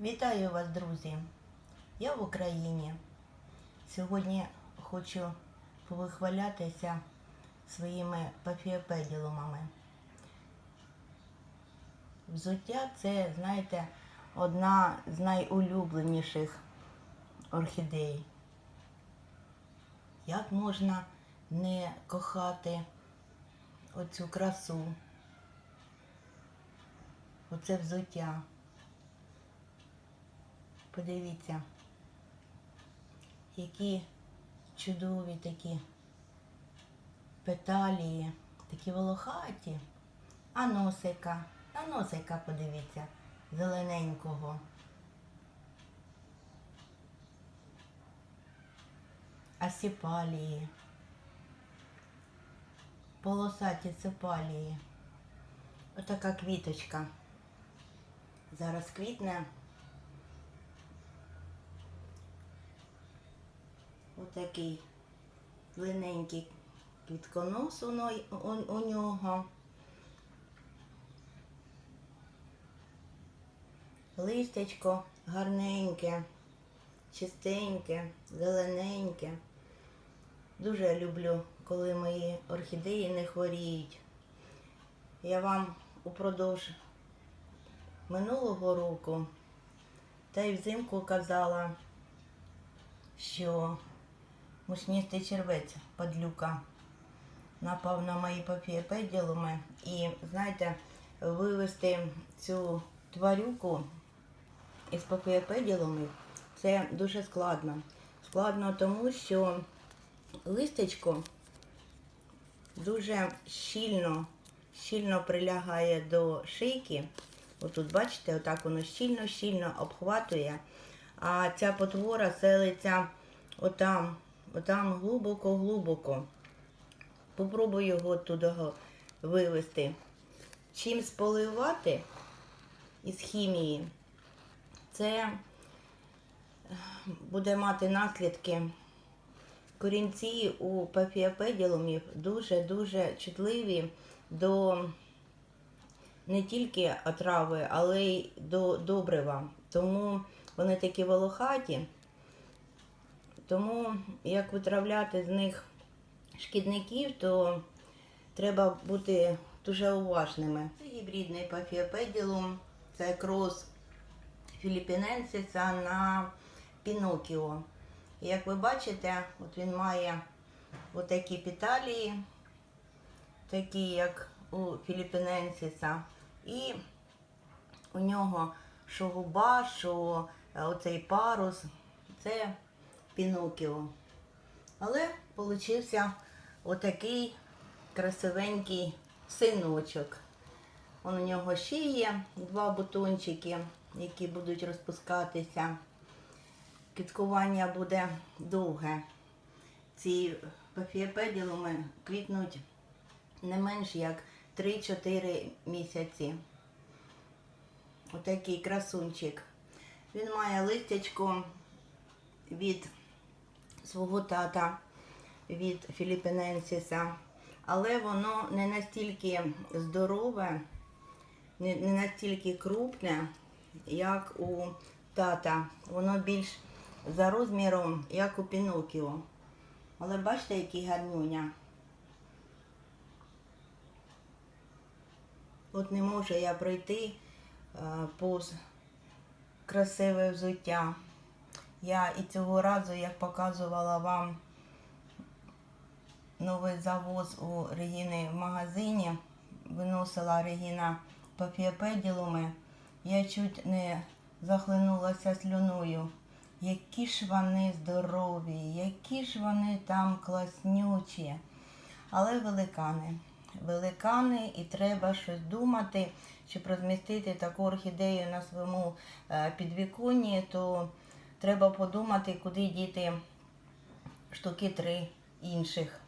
Вітаю вас, друзі! Я в Україні. Сьогодні хочу повихвалятися своїми пафіопеділумами. Взуття це, знаєте, одна з найулюбленіших орхідей. Як можна не кохати оцю красу, оце взуття? Подивіться, які чудові такі петалії, такі волохаті. А носика, а носика подивіться, зелененького. А сіпалії, полосаті цепалії. Отака квіточка. Зараз квітне. Отакий длинненький квітконос у, у, у нього. Листячко гарненьке, чистеньке, зелененьке. Дуже люблю, коли мої орхідеї не хворіють. Я вам упродовж минулого року та й взимку казала, що мучністий червець падлюка напав на мої папієпеділуми. І знаєте, вивести цю тварюку із папієпеділумів це дуже складно. Складно тому, що листечко дуже щільно, щільно прилягає до шийки. Отут, бачите, отак воно щільно-щільно обхватує. А ця потвора селиться отам, отам глибоко-глибоко. Попробую його туди вивести. Чим споливати із хімії, це буде мати наслідки. Корінці у пафіопеділумів дуже-дуже чутливі до не тільки отрави, але й до добрива. Тому вони такі волохаті. Тому як витравляти з них шкідників, то треба бути дуже уважними. Це гібридний пафіопеділум, це крос філіпіненсиса на Пінокіо. І як ви бачите, от він має отакі піталії, такі як у філіпіненсиса. І у нього що губа, що е, оцей парус, це Пінокіо. Але получився отакий красивенький синочок. Он у нього ще є два бутончики, які будуть розпускатися. Квіткування буде довге. Ці пафіопеділуми квітнуть не менш як 3-4 місяці. Отакий красунчик. Він має листячко від свого тата, від Філіппіненсіса, але воно не настільки здорове, не, настільки крупне, як у тата. Воно більш за розміром, як у Пінокіо. Але бачите, який гарнюня. От не можу я пройти е, повз красиве взуття. Я і цього разу, як показувала вам новий завоз у Регіни в магазині, виносила Регіна папіопеділуми, я чуть не захлинулася слюною. Які ж вони здорові, які ж вони там класнючі. Але великани. Великани, і треба щось думати, щоб розмістити таку орхідею на своєму е, підвіконні, то треба подумати, куди діти штуки три інших.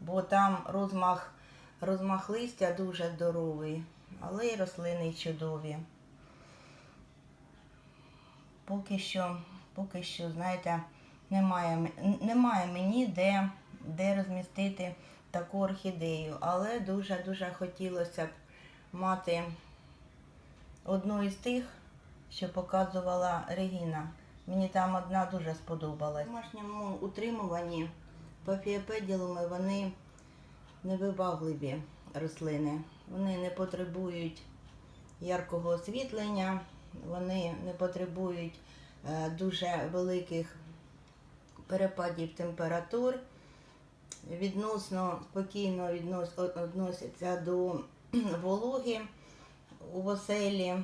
Бо там розмах, розмах листя дуже здоровий, але й рослини чудові. Поки що, поки що, знаєте, немає, немає мені де, де розмістити таку орхідею, але дуже-дуже хотілося б мати одну із тих, що показувала Регіна. Мені там одна дуже сподобалась. В домашньому утримуванні пафіопеділуми вони невибагливі рослини. Вони не потребують яркого освітлення, вони не потребують е, дуже великих перепадів температур, відносно спокійно відносяться до вологи у оселі.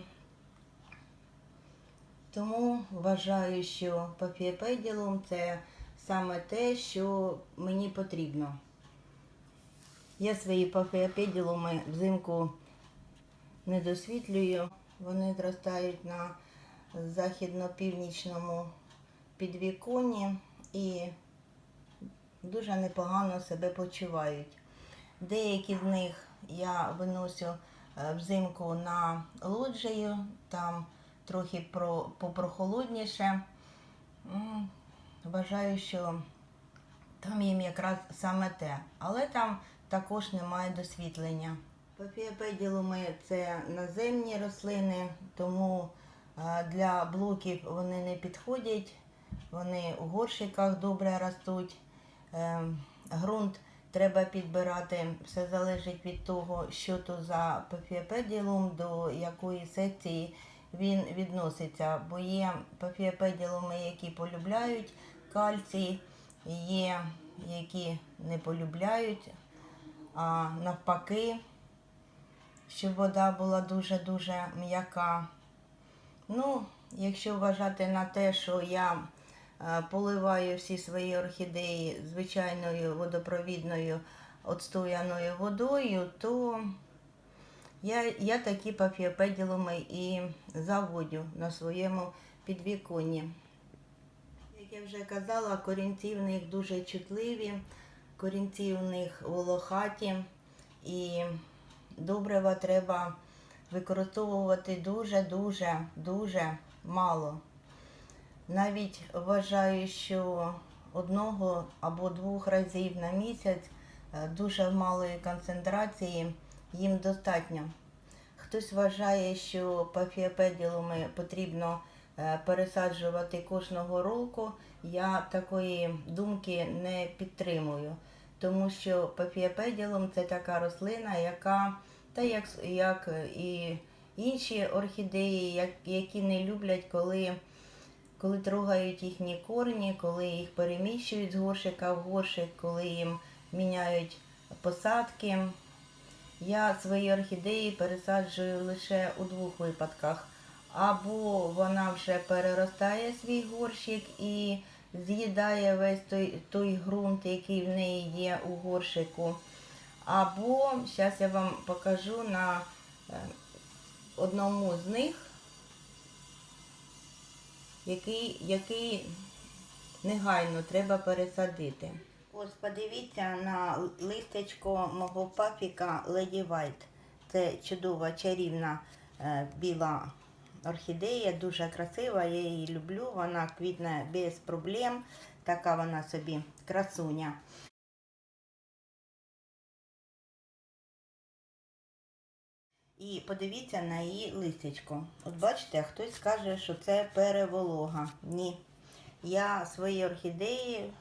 Тому вважаю, що папієпеділум це саме те, що мені потрібно. Я свої папієпеділуми взимку не досвітлюю. Вони зростають на західно-північному підвіконні і дуже непогано себе почувають. Деякі з них я виносю е, взимку на лоджію, там трохи про, попрохолодніше. Вважаю, що там їм якраз саме те, але там також немає досвітлення. Папіопеділуми це наземні рослини, тому для блоків вони не підходять. Вони у горщиках добре ростуть. Е, Ґрунт треба підбирати. Все залежить від того, що то за папіопеділум, до якої секції він відноситься. Бо є папіопеділуми, які полюбляють кальцій, є які не полюбляють, а навпаки, щоб вода була дуже-дуже м'яка. Ну, якщо вважати на те, що я е, поливаю всі свої орхідеї звичайною водопровідною отстояною водою, то я, я такі папіопеділуми і заводю на своєму підвіконні. Як я вже казала, корінці в них дуже чутливі, корінці в них волохаті і добрива треба використовувати дуже-дуже дуже мало. Навіть вважаю, що одного або двох разів на місяць е, дуже малої концентрації їм достатньо. Хтось вважає, що пафіопеділуми потрібно е, пересаджувати кожного року. Я такої думки не підтримую, тому що пафіопеділум це така рослина, яка, та як, як і інші орхідеї, як, які не люблять, коли, коли трогають їхні корні, коли їх переміщують з горшика в горшик, коли їм міняють посадки. Я свої орхідеї пересаджую лише у двох випадках. Або вона вже переростає свій горщик і з'їдає весь той, той ґрунт, який в неї є у горщику. Або, зараз я вам покажу на е, одному з них, який, який негайно треба пересадити. Ось подивіться на листечко мого папіка Lady White. Це чудова чарівна е, біла орхідея, дуже красива, я її люблю. Вона квітне без проблем. Така вона собі красуня. І подивіться на її листечко. От бачите, хтось скаже, що це переволога. Ні. Я свої орхідеї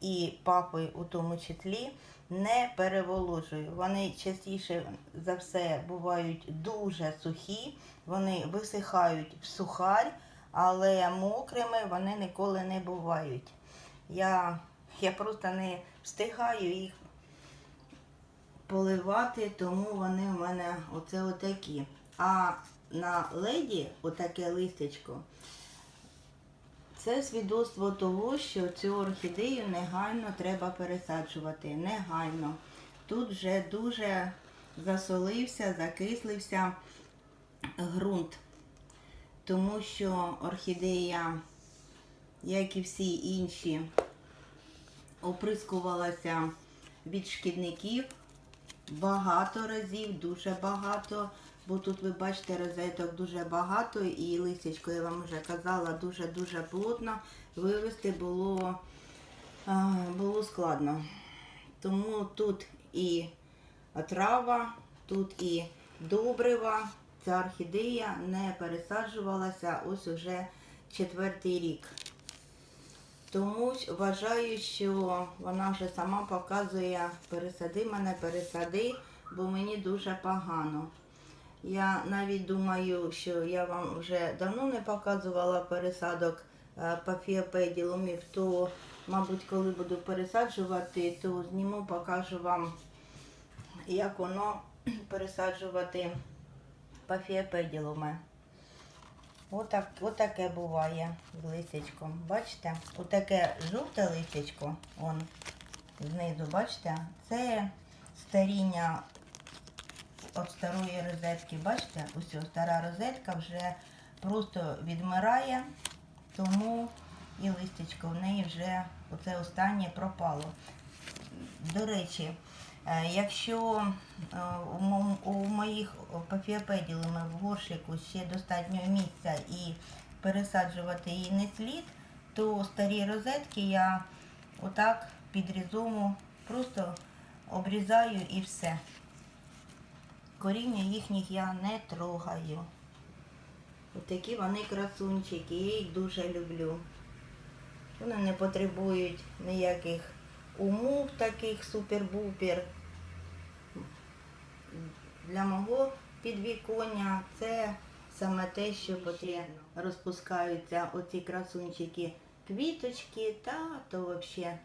і папи у тому числі не переволожую. Вони частіше за все бувають дуже сухі, вони висихають в сухарь, але мокрими вони ніколи не бувають. Я, я просто не встигаю їх поливати, тому вони в мене оце отакі. А на леді отаке листечко. Це свідоцтво того, що цю орхідею негайно треба пересаджувати. Негайно. Тут вже дуже засолився, закислився ґрунт. Тому що орхідея, як і всі інші, оприскувалася від шкідників багато разів, дуже багато. Бо тут ви бачите розеток дуже багато і листячко, я вам вже казала, дуже-дуже плотно. Вивести було, було складно. Тому тут і трава, тут і добрива, ця орхідея не пересаджувалася ось уже четвертий рік. Тому вважаю, що вона вже сама показує пересади мене, пересади, бо мені дуже погано. Я навіть думаю, що я вам вже давно не показувала пересадок е, пафіопеділумів, то, мабуть, коли буду пересаджувати, то зніму, покажу вам, як воно пересаджувати пафіопеділуми. Отак, отаке буває з листячком. Бачите? Отаке жовте листячко, он знизу, бачите, це старіння від старої розетки. Бачите, ось стара розетка вже просто відмирає, тому і листячко в неї вже оце останнє пропало. До речі, е, якщо е, у моїх пафіопеділами в горщику ще достатньо місця і пересаджувати її не слід, то старі розетки я отак під різому просто обрізаю і все. Коріння їхніх я не трогаю. Отакі вони красунчики, я їх дуже люблю. Вони не потребують ніяких умов таких супер-бупер. Для мого підвіконня це саме те, що потрібно. Розпускаються оці красунчики квіточки та то взагалі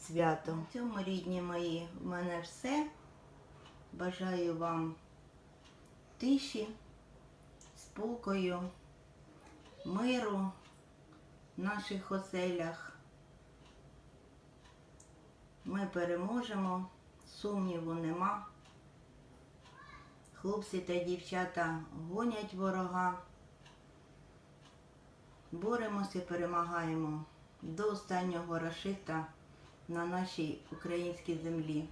свято. В цьому рідні мої в мене все. Бажаю вам тиші, спокою, миру в наших оселях. Ми переможемо, сумніву нема. Хлопці та дівчата гонять ворога. Боремося перемагаємо до останнього рашита на нашій українській землі.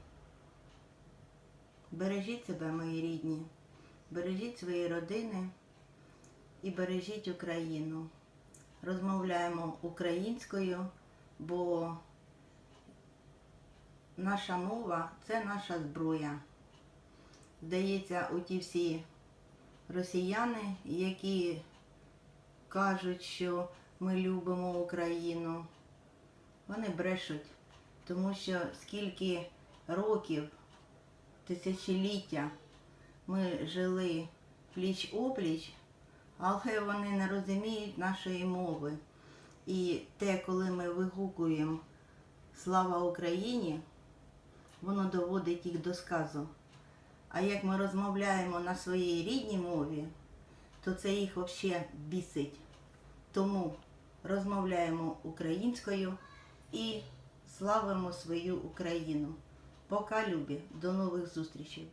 Бережіть себе, мої рідні, бережіть свої родини і бережіть Україну. Розмовляємо українською, бо наша мова це наша зброя. Здається, у всі росіяни, які кажуть, що ми любимо Україну, вони брешуть, тому що скільки років, тисячоліття ми жили пліч опліч, але вони не розуміють нашої мови. І те, коли ми вигукуємо Слава Україні, воно доводить їх до сказу. А як ми розмовляємо на своїй рідній мові, то це їх взагалі бісить. Тому розмовляємо українською і славимо свою Україну. Пока, любі, до нових зустрічей!